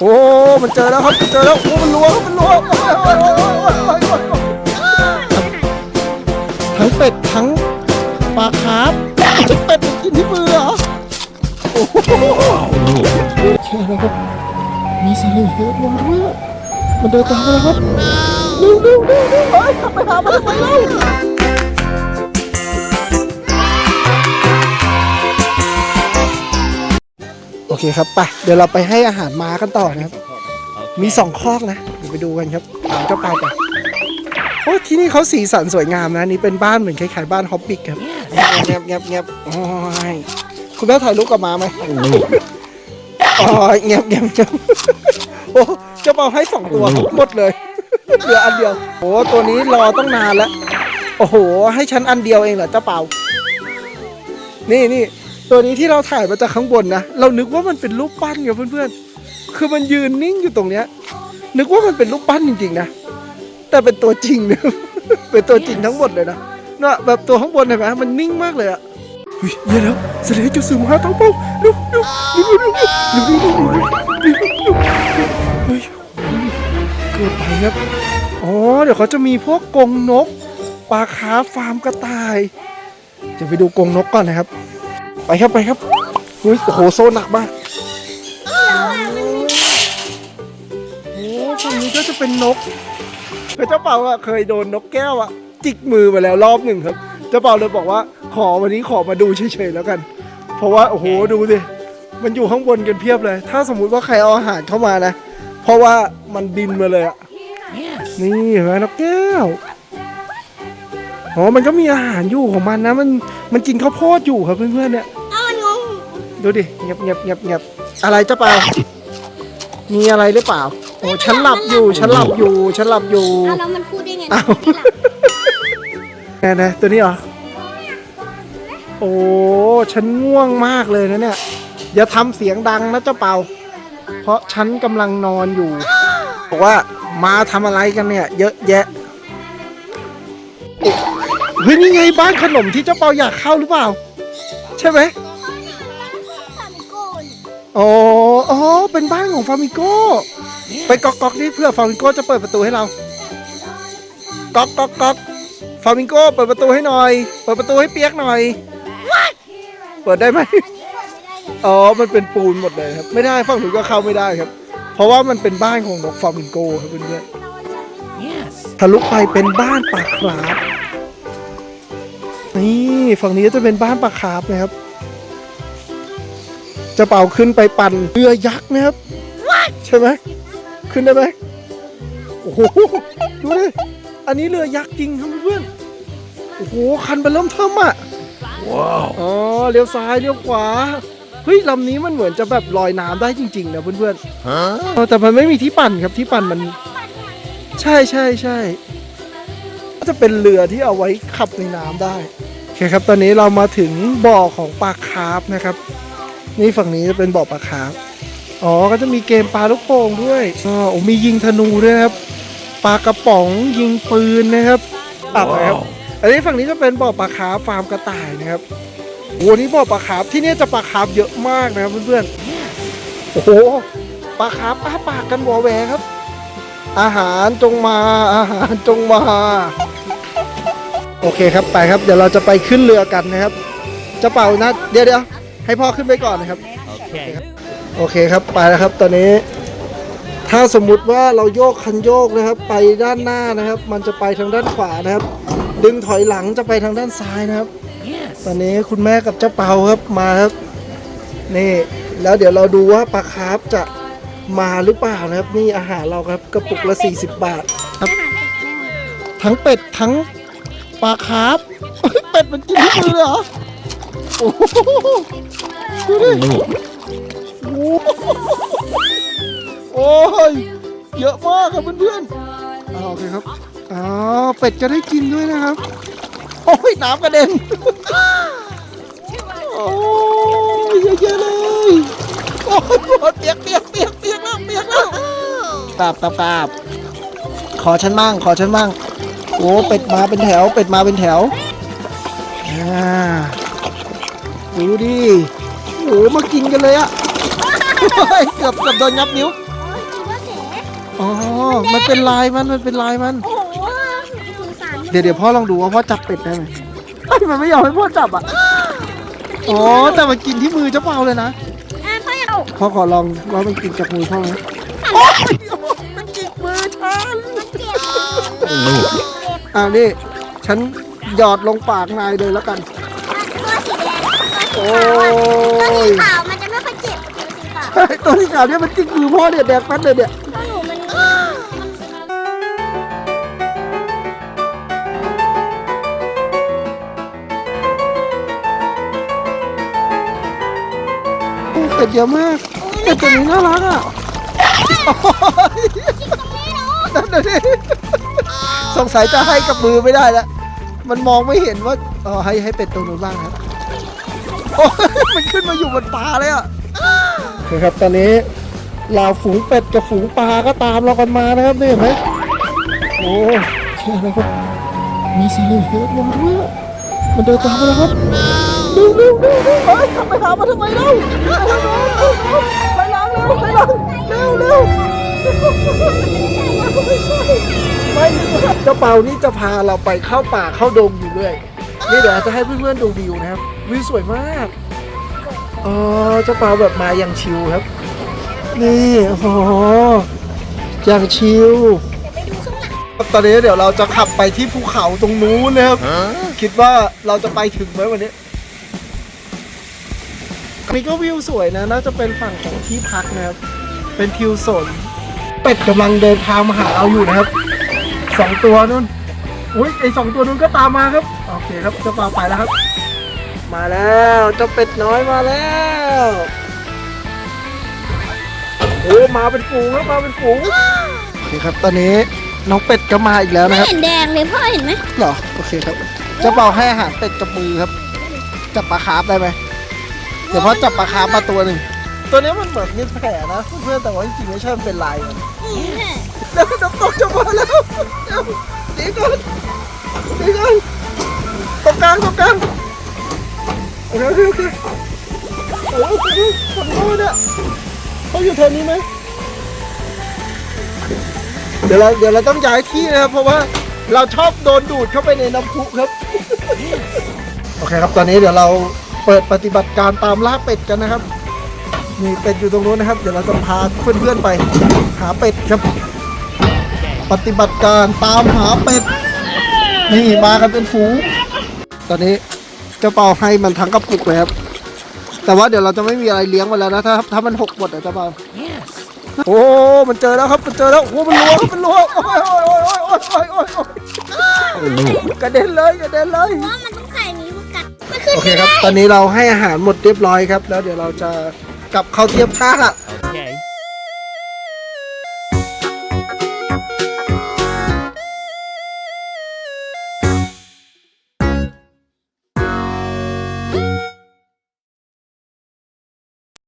โอ้มันเจอแล้วครับมันเจอแล้วโอ้มันล้วงมันล้วงโอ้ยโอ้ยโอ้ยโอ้ยโอ้ยโอ้ยโอ้ยทั้งเป็ดทั้งปลาคาร์ฟเป็ดกินที่มือเหรอโอ้โหใช่แล้วครับมีสลิงเฮดมาด้วยอมันเดินตามมาแล้วครับเร็วเร็วเร็วเร็วเฮ้ยกลับไปหามันไมเล่า เคครับไปเดี๋ยวเราไปให้อาหารม้ากันต่อนะครับ มีสองคอกนะเดี๋ยวไปดูกันครับตามเจ้าปลาไปโอ้ที่นี่เขาสีสันสวยงามนะนี่เป็นบ้านเหมือนคล้ายๆบ้านฮอบบิกครับเงียบเงียบเงียบโอ้ยคุณแม่ถ่ายรูปกับม้าไหมอ๋อเงียบเงียบเงียบโอ้เจ้าเปาให้สองตัวหมดเลยเหลืออันเดียวโอ้ตัวนี้รอต้องนานแล้วโอ้โห ให้ฉันอันเดียวเองเหรอเจ้าเปา นี่นี่ ตัวนี้ที่เราถ่ายมาจากข้างบนนะ เรานึกว่ามันเป็นรูปปั้นไงเพื่อนๆ คือมันยืนนิ่งอยู่ตรงเนี้ย นึกว่ามันเป็นรูปปั้นจริงๆนะ แต่เป็นตัวจริงนะ เป็นตัวจริงทั้งหมดเลยนะเน่ะแบบตัวข้างบนเห็นไหมมันนิ่งมากเลยอะเฮ้ยเดี๋ยวแล้วเสลจุดสูงห้าต้องเป้าเร็วเร็วเร็วเร็วเร็วเร็วเร็วเฮ้ยเกิดไปครับ อ๋อ เดี๋ยวเขาจะมีพวกกงนก ปลาคาฟาร์มกระต่าย จะไปดูกงนกก่อนนะครับ ไปครับไปครับเฮ้ยโอ้โหโซนหนักมากโอ้ฝั่งนี้ก็จะเป็นนกคือเจ้าเป่าอะเคยโดนนกแก้วอะจิกมือมาแล้วรอบหนึ่งครับ เจ้าเป่าเลยบอกว่าขอวันนี้ขอมาดูเฉยๆแล้วกัน เพราะว่าโอ้โหดูดิมันอยู่ข้างบนกันเพียบเลย ถ้าสมมุติว่าใครเอาอาหารเข้ามานะ เพราะว่ามันบินมาเลยอะนี่เห็นไหมนกแก้วอ๋อมันก็มีอาหารอยู่ของมันนะ มันมันกินข้าวโพดอยู่ครับเพื่อนๆเนี่ยเอามันงง ดูดิเงียบเงียบเงียบเงียบอะไรเจ้าเปล่ามีอะไรหรือเปล่า โอ้ฉันหลับอยู่ฉันหลับอยู่ฉันหลับอยู่เอาแล้วมันพูดได้ไงอ้าวแน่นะตัวนี้เหรอ โอ้ฉันง่วงมากเลยนะเนี่ย อย่าทำเสียงดังนะเจ้าเปาเพราะฉันกำลังนอนอยู่บอกว่ามาทำอะไรกันเนี่ย เยอะแยะเอ๊ะเฮ้ยนี่ไงบ้านขนมที่เจ้าเปาอยากเข้าหรือเปล่า ใช่ไหม อ๋ออ๋อเป็นบ้านของฟามิโก้ ไปก๊อกก๊อกนี่เพื่อฟามิโก้จะเปิดประตูให้เรา ก๊อกก๊อกก๊อกฟามิโก้เปิดประตูให้หน่อย เปิดประตูให้เปียกหน่อย เปิดได้ไหมอ๋อ มันเป็นปูนหมดเลยครับ ไม่ได้ฝั่งหนูนก็เข้าไม่ได้ครับ เพราะว่ามันเป็นบ้านของนกฟามิงโกครับเพื่อนๆทะลุไปเป็นบ้านปลาคราฟนี่ฝั่งนี้จะเป็นบ้านปลาคราฟนะครับ จะเป่าขึ้นไปปั่นเรือยักษ์นะครับ ใช่ไหมขึ้นได้ไหมโอ้โหดูดิอันนี้เรือยักษ์จริงครับเพื่อนๆโอ้โหคันไปเริ่มเทิมอะอ๋อเลี้ยวซ้ายเลี้ยวขวาเฮ้ยลำนี้มันเหมือนจะแบบลอยน้ำได้จริงๆนะเพื่อนๆเออแต่มันไม่มีที่ปั่นครับที่ปั่นมัน ใช่ใช่ใช่ก็จะเป็นเรือที่เอาไว้ขับในน้ำได้โอเคครับตอนนี้เรามาถึงบ่อของปลาคาร์ฟนะครับ นี่ฝั่งนี้จะเป็นบ่อปลาคาร์ฟอ๋อ ก็จะมีเกมปลาลูกโป่งด้วยอ๋อโอ้มียิงธนูด้วยนะครับ ปลากระป๋องยิงปืนนะครับตับนะครับ อันนี้ฝั่งนี้จะเป็นบ่อปลาคาร์ฟฟาร์มกระต่ายนะครับโอ้โหนี่บ่อปลาคาร์ฟที่นี่จะปลาคาร์ฟเยอะมากนะครับเพื่อนๆ โอ้โห ปลาคาร์ฟอ้าปากกันวอแวครับ อาหารจงมา อาหารจงมา โอเคครับ ไปครับ เดี๋ยวเราจะไปขึ้นเรือกันนะครับ จะเป่านะ เดี๋ยวเดี๋ยว ให้พ่อขึ้นไปก่อนนะครับโอเคครับไปแล้วครับตอนนี้ ถ้าสมมุติว่าเราโยกคันโยกนะครับ ไปด้านหน้านะครับ มันจะไปทางด้านขวานะครับ ดึงถอยหลังจะไปทางด้านซ้ายนะครับ ตอนนี้คุณแม่กับเจ้าเปาครับมาครับนี่แล้วเดี๋ยวเราดูว่าปลาคาร์ฟจะมาหรือเปล่านะครับ นี่อาหารเราครับกระปุกละ 40 บาทครับ ทั้งเป็ดทั้งปลาคาร์ฟเฮ้ยเป็ดมันกินที่มือเลยเหรอ โอ้โหดูดิโอ้โหโอ้ยเยอะมากครับเพื่อนๆอ่าโอเคครับอ๋อเป็ดจะได้กินด้วยนะครับ โอ้ยน้ำกระเด็นโอ้ยเยอะๆเลยโอ้ยเปียกเปียกเปียกเปียกแล้วเปียกแล้วปราบปาบปราบขอฉันมั่งขอฉันมั่งโอ้เป็ดมาเป็นแถว เป็ดมาเป็นแถวอ่า ดูดิโอ้มากินกันเลยอะโอ้ยเกือบเกือบโดนงับนิ้วอ๋อ มันเป็นลายมัน มันเป็นลายมันโอ้โหสงสารเดี๋ยวเดี๋ยวพ่อลองดูว่าพ่อจับเป็ดได้ไหมเอ้ยมันไม่ยอมให้พ่อจับอะ อ๋อ แต่มันกินที่มือเจ้าเปาเลยนะอะพ่ออยากเอาพ่อขอลองว่ามันกินจากมือพ่อไหมมันจิกมือฉันเจ็บอ่านี่ ฉันหยอดลงปากนายเลยแล้วกันตัว สีแดงตัวสีขาวอะตัวสีขาวมันจะไม่ค่อยเจ็บตัวสีขาวตัวที่ขาวเนี่ยมันจิกมือพ่อเนี่ยแดกแป๊ดเลยเนี่ย ตัวหนูมันเป็ดเยอะมากเป็ดตัวนี้น่ารักอะนั่นน่ะดิสงสัยจะให้กับมือไม่ได้แล้วมันมองไม่เห็นว่าเออให้ให้เป็ดตัวนู้นบ้างครับ โอ้ยมันขึ้นมาอยู่บนปลาเลยอะครับตอนนี้เหล่าฝูงเป็ดกับฝูงปลาก็ตามเรากันมานะครับนี่เห็นไหมโอ้เชื่อแล้วครับมีสลิงเฮดลงด้วยอะมันเดินตามมาแล้วครับเร็วเร็วเร็วเร็วเฮ้ยทำไปหามาทำไมเล่าไปล้างเร็วไปล้างเร็วเร็วไม่เจ้าเปานี่จะพาเราไปเข้าป่าเข้าดงอยู่เรื่อยนี่เดี๋ยวจะให้เพื่อนๆดูวิวนะครับ วิวสวยมากอ๋อเจ้าเปาแบบมาอย่างชิลครับ นี่โอ้โหอย่างชิลไปดูข้างหลังตอนนี้เดี๋ยวเราจะขับไปที่ภูเขาตรงนู้นนะครับ คิดว่าเราจะไปถึงไหมวันนี้นี่ก็วิวสวยนะ น่าจะเป็นฝั่งของที่พักนะครับ เป็นทิวสน เป็ดกำลังเดินทางมาหาเราอยู่นะครับสองตัวนู้นอุ้ยไอสองตัวนู้นก็ตามมาครับ โอเคครับเจ้าปลาไปแล้วครับ มาแล้วเจ้าเป็ดน้อยมาแล้วโอ้มาเป็นฝูงครับมาเป็นฝูงโอเคครับ ตอนนี้น้องเป็ดก็มาอีกแล้วไม่นะครับเห็นแดงเลยพ่อเห็นไหมเหรอโอเคครับเจะเบาให้อาหารเป็ดกับมือครับ จับปลาคาร์ฟได้ไหมเดี๋ยวพ่อจับปลาคาร์ฟมาตัวหนึ่งตัวนี้มันเหมือนมีแผลนะเพื่อนๆแต่ว่าจริงๆไม่ใช่มันเป็นลายมันอืมค่ะแล้วน้ำตกจะมาแล้วเดี๋ยวหนีก่อนหนีก่อนตรงกลางตรงกลางโอ เคโอเคโอเคโอ้โหคนโง่เนี่ยเขาอยู่แถวนี้ไหมเดี๋ยวเราเดี๋ยวเราต้องย้ายที่นะครับ เพราะว่าเราชอบโดนดูดเข้าไปในน้ำพุครับ โอเคครับตอนนี้เดี๋ยวเราเปิดปฏิบัติการตามล่าเป็ดกันนะครับ มีเป็ดอยู่ตรงนู้นนะครับ เดี๋ยวเราจะพาเพื่อนๆไป หาเป็ดครับ ปฏิบัติการตามหาเป็ด นี่มากันเป็นฝูง ตอนนี้ เจ้าเป่าให้มันทั้งกระปุกเลยครับ แต่ว่าเดี๋ยวเราจะไม่มีอะไรเลี้ยงมันแล้วนะถ้าถ้ามันหกหมดอะเจ้าเปาโอ้มันเจอแล้วครับมันเจอแล้วโอ้มันรัวมันรัวโอ้ยโอ้ยโอ้ยโอ้ยโอ้ยโอ้ยโอ้ยกระเด็นเลยกระเด็นเลยว่ามันต้องใส่นี้มากัดโอเคครับ ตอนนี้เราให้อาหารหมดเรียบร้อยครับ แล้วเดี๋ยวเราจะกลับเข้าเทียบท่าละ